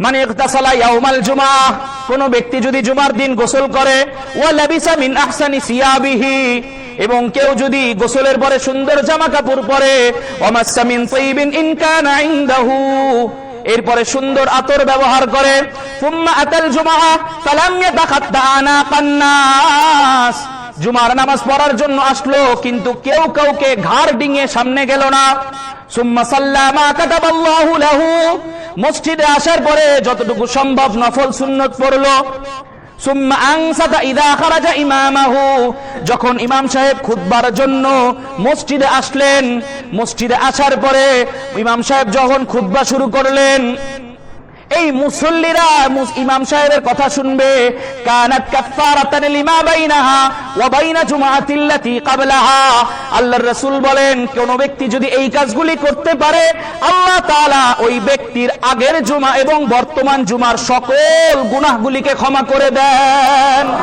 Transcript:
মানে জুমা কোন ব্যক্তি যদি জুমার দিন গোসল করে এবং কেউ যদি গোসলের পরে সুন্দর জামা কাপড় পরে এরপরে সুন্দর আতর ব্যবহার করে জুমার নামাজ পড়ার জন্য আসলো, কিন্তু কেউ কাউকে ঘাড় ডিঙিয়ে সামনে গেল না। সুম্মা সাল্লামা কাতাবাল্লাহু লাহু মসজিদে আসার পরে যতটুকু সম্ভব নফল সুন্নত পড়ল। যখন ইমাম সাহেব খুদবার জন্য মসজিদে আসলেন, মসজিদে আসার পরে ইমাম সাহেব যখন খুদ্া শুরু করলেন এই মুসল্লিরা, মুস- ইমাম সাহেবের কথা শুনবে। কানাত কাফারাতান লিমা বাইনাহা ওয়া বাইনা জুমাআতিল্লাতি ক্বাবলাহা আল্লাহর রাসূল বলেন, কোন ব্যক্তি যদি এই কাজগুলি করতে পারে, আল্লাহ তাআলা ওই ব্যক্তির আগের জুমা এবং বর্তমান জুমার সকল গুনাহগুলিকে ক্ষমা করে দেন।